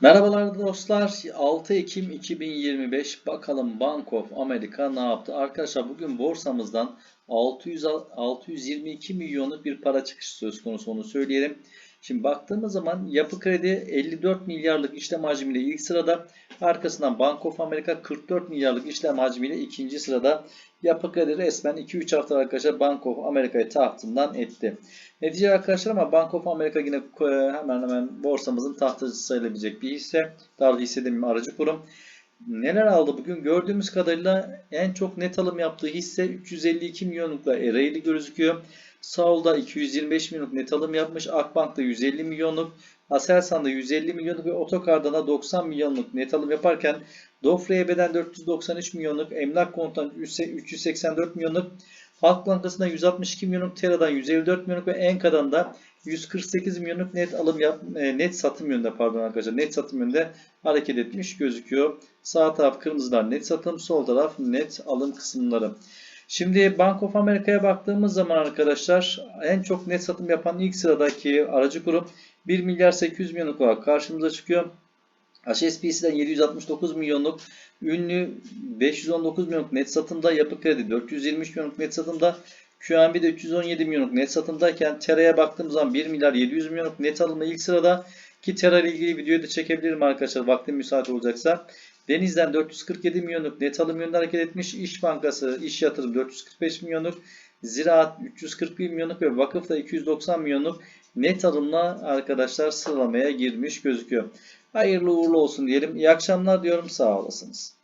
Merhabalar dostlar. 6 Ekim 2025. Bakalım Bank of America ne yaptı? Arkadaşlar bugün borsamızdan 600 622 milyonluk bir para çıkışı söz konusu onu söyleyelim. Şimdi baktığımız zaman Yapı Kredi 54 milyarlık işlem hacmiyle ilk sırada. Arkasından Bank of America 44 milyarlık işlem hacmiyle ikinci sırada. Yapı Kredi resmen 2-3 hafta arkadaşlar Bank of America'yı tahtından etti. Netice arkadaşlar ama Bank of America yine e, hemen hemen borsamızın tahtacısı sayılabilecek bir hisse. Daha doğrusu hisse demeyeyim aracı kurum. Neler aldı bugün? Gördüğümüz kadarıyla en çok net alım yaptığı hisse 352 milyonlukla Ereğli gözüküyor. Saul'da 225 milyonluk net alım yapmış. Akbank'ta 150 milyonluk. Aselsan'da 150 milyonluk ve Otokar'da da 90 milyonluk net alım yaparken Dofre'ye 493 milyonluk, Emlak Konut'tan 384 milyonluk, Halk Bankası'ndan 162 milyonluk, Tera'dan 154 milyonluk ve Enka'dan da 148 milyonluk net alım yap, e, net satım yönünde pardon arkadaşlar net satım yönünde hareket etmiş gözüküyor. Sağ taraf kırmızılar net satım, sol taraf net alım kısımları. Şimdi Bank of America'ya baktığımız zaman arkadaşlar en çok net satım yapan ilk sıradaki aracı kurum 1 milyar 800 milyonluk olarak karşımıza çıkıyor. HSBC'den 769 milyonluk, ünlü 519 milyonluk net satımda, Yapı Kredi 423 milyonluk net satımda, QNB'de 317 milyonluk net satımdayken Tera'ya baktığımız zaman 1 milyar 700 milyonluk net alımda ilk sırada ki Tera ile ilgili videoyu da çekebilirim arkadaşlar vaktim müsaade olacaksa. Deniz'den 447 milyonluk net alım yönünde hareket etmiş. İş Bankası, İş Yatırım 445 milyonluk, Ziraat 341 milyonluk ve Vakıf da 290 milyonluk net alımla arkadaşlar sıralamaya girmiş gözüküyor. Hayırlı uğurlu olsun diyelim. İyi akşamlar diyorum. Sağ olasınız.